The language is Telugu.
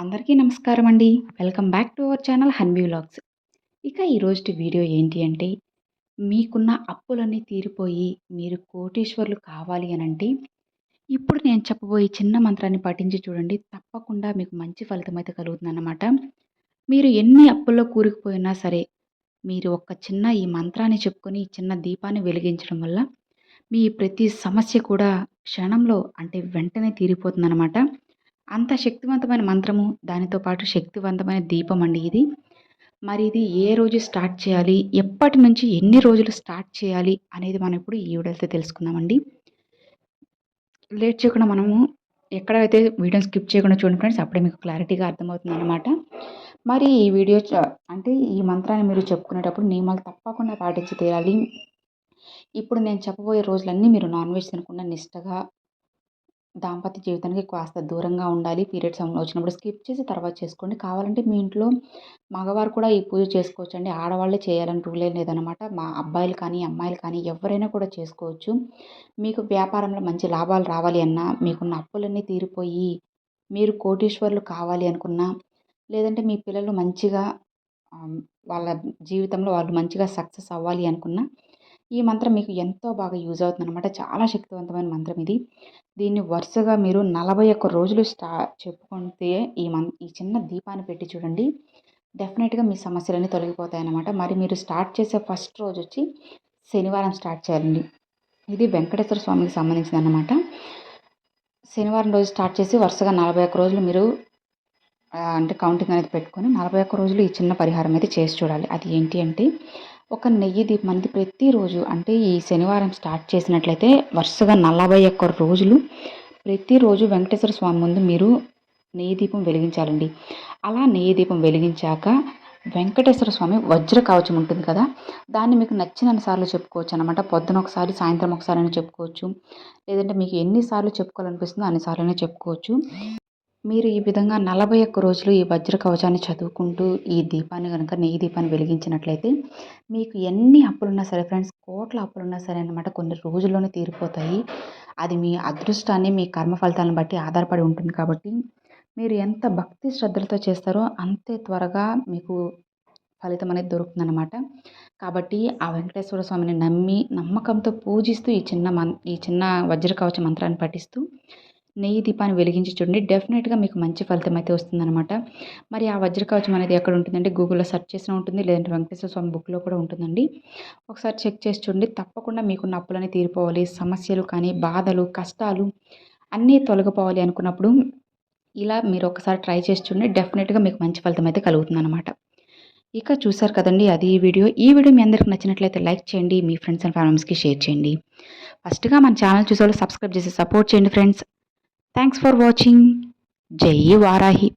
అందరికీ నమస్కారం అండి. Welcome back to our channel Hanvi vlogs. ఇక ఈరోజు వీడియో ఏంటి అంటే మీకున్న అప్పులన్నీ తీరిపోయి మీరు కోటీశ్వర్లు కావాలి అని అంటే ఇప్పుడు నేను చెప్పబోయే చిన్న మంత్రాన్ని పఠించి చూడండి. తప్పకుండా మీకు మంచి ఫలితం అయితే కలుగుతుందన్నమాట. మీరు ఎన్ని అప్పుల్లో కూరుకుపోయినా సరే మీరు ఒక చిన్న ఈ మంత్రాన్ని చెప్పుకొని చిన్న దీపాన్ని వెలిగించడం వల్ల మీ ప్రతి సమస్య కూడా క్షణంలో అంటే వెంటనే తీరిపోతుందన్నమాట. అంత శక్తివంతమైన మంత్రము దానితో పాటు శక్తివంతమైన దీపం అండి ఇది. మరి ఇది ఏ రోజు స్టార్ట్ చేయాలి ఎప్పటి నుంచి ఎన్ని రోజులు స్టార్ట్ చేయాలి అనేది మనం ఇప్పుడు ఈ వీడియోతో తెలుసుకుందామండి. లేట్ చేయకుండా మనము ఎక్కడైతే వీడియోని స్కిప్ చేయకుండా చూడండి ఫ్రెండ్స్ అప్పుడే మీకు క్లారిటీగా అర్థమవుతుంది అనమాట మరి ఈ వీడియో అంటే ఈ మంత్రాన్ని మీరు చెప్పుకునేటప్పుడు నియమాలు తప్పకుండా పాటించి తీరాలి. ఇప్పుడు నేను చెప్పబోయే రోజులన్నీ మీరు నాన్ వెజ్ తినకుండా నిష్టగా దాంపత్య జీవితానికి కాస్త దూరంగా ఉండాలి. పీరియడ్స్ వచ్చినప్పుడు స్కిప్ చేసి తర్వాత చేసుకోండి. కావాలంటే మీ ఇంట్లో మగవారు కూడా ఈ పూజ చేసుకోవచ్చు అండి ఆడవాళ్ళే చేయాలని రూల్ ఏం లేదనమాట మా అబ్బాయిలు కానీ అమ్మాయిలు కానీ ఎవరైనా కూడా చేసుకోవచ్చు. మీకు వ్యాపారంలో మంచి లాభాలు రావాలి అన్నా మీకున్న అప్పులన్నీ తీరిపోయి మీరు కోటీశ్వర్లు కావాలి అనుకున్నా లేదంటే మీ పిల్లలు మంచిగా వాళ్ళ జీవితంలో వాళ్ళు మంచిగా సక్సెస్ అవ్వాలి అనుకున్నా ఈ మంత్రం మీకు ఎంతో బాగా యూజ్ అవుతుంది అనమాట చాలా శక్తివంతమైన మంత్రం ఇది. దీన్ని వరుసగా మీరు నలభై ఒక్క రోజులు స్టా చెప్పుకుంటే ఈ మం ఈ చిన్న దీపాన్ని పెట్టి చూడండి. డెఫినెట్గా మీ సమస్యలన్నీ తొలగిపోతాయి అన్నమాట మరి మీరు స్టార్ట్ చేసే ఫస్ట్ రోజు వచ్చి శనివారం స్టార్ట్ చేయాలండి. ఇది వెంకటేశ్వర స్వామికి సంబంధించింది అనమాట శనివారం రోజు స్టార్ట్ చేసి వరుసగా నలభై ఒక్క రోజులు మీరు అంటే కౌంటింగ్ అనేది పెట్టుకొని నలభై ఒక్క రోజులు ఈ చిన్న పరిహారం అయితే చేసి చూడాలి. అది ఏంటి అంటే ఒక నెయ్యి దీపం ప్రతిరోజు అంటే ఈ శనివారం స్టార్ట్ చేసినట్లయితే వరుసగా నలభై ఒక్క రోజులు ప్రతిరోజు వెంకటేశ్వర స్వామి ముందు మీరు నెయ్యి దీపం వెలిగించాలండి. అలా నెయ్యి దీపం వెలిగించాక వెంకటేశ్వర స్వామి వజ్ర కవచం ఉంటుంది కదా దాన్ని మీకు నచ్చినన్ని సార్లు చెప్పుకోవచ్చు అనమాట పొద్దున ఒకసారి సాయంత్రం ఒకసారి అని చెప్పుకోవచ్చు. లేదంటే మీకు ఎన్నిసార్లు చెప్పుకోవాలనిపిస్తుందో అన్నిసార్లు చెప్పుకోవచ్చు. మీరు ఈ విధంగా నలభై ఒక్క రోజులు ఈ వజ్ర కవచాన్ని చదువుకుంటూ ఈ దీపాన్ని కనుక నెయ్యి దీపాన్ని వెలిగించినట్లయితే మీకు ఎన్ని అప్పులున్నా సరే ఫ్రెండ్స్ కోట్ల అప్పులున్నా సరే అనమాట కొన్ని రోజుల్లోనే తీరిపోతాయి. అది మీ అదృష్టాన్ని మీ కర్మ ఫలితాలను బట్టి ఆధారపడి ఉంటుంది కాబట్టి మీరు ఎంత భక్తి శ్రద్ధలతో చేస్తారో అంతే త్వరగా మీకు ఫలితం అనేది దొరుకుతుందన్నమాట. కాబట్టి ఆ వెంకటేశ్వర స్వామిని నమ్మి నమ్మకంతో పూజిస్తూ ఈ చిన్న మన్ ఈ చిన్న వజ్ర కవచ మంత్రాన్ని పఠిస్తూ నెయ్యి దీపాన్ని వెలిగించి చూడండి. డెఫినెట్గా మీకు మంచి ఫలితం అయితే వస్తుందన్నమాట. మరి ఆ వజ్రకవచం అనేది ఎక్కడ ఉంటుందంటే గూగుల్లో సెర్చ్ చేసిన ఉంటుంది లేదంటే వెంకటేశ్వర స్వామి బుక్లో కూడా ఉంటుందండి. ఒకసారి చెక్ చేసి చూడండి. తప్పకుండా మీకున్న అప్పులని తీరిపోవాలి. సమస్యలు కానీ బాధలు కష్టాలు అన్నీ తొలగిపోవాలి అనుకున్నప్పుడు ఇలా మీరు ఒకసారి ట్రై చేసి చూడండి. డెఫినెట్గా మీకు మంచి ఫలితం అయితే కలుగుతుందన్నమాట. ఇక చూసారు కదండి అది ఈ వీడియో. ఈ వీడియో మీ అందరికి నచ్చినట్లయితే లైక్ చేయండి. మీ ఫ్రెండ్స్ అండ్ ఫ్యామిలీస్కి షేర్ చేయండి. ఫస్ట్గా మన ఛానల్ చూసే సబ్స్క్రైబ్ చేసి సపోర్ట్ చేయండి ఫ్రెండ్స్ థ్యాంక్స్ ఫర్ వాచింగ్ జై వారాహి.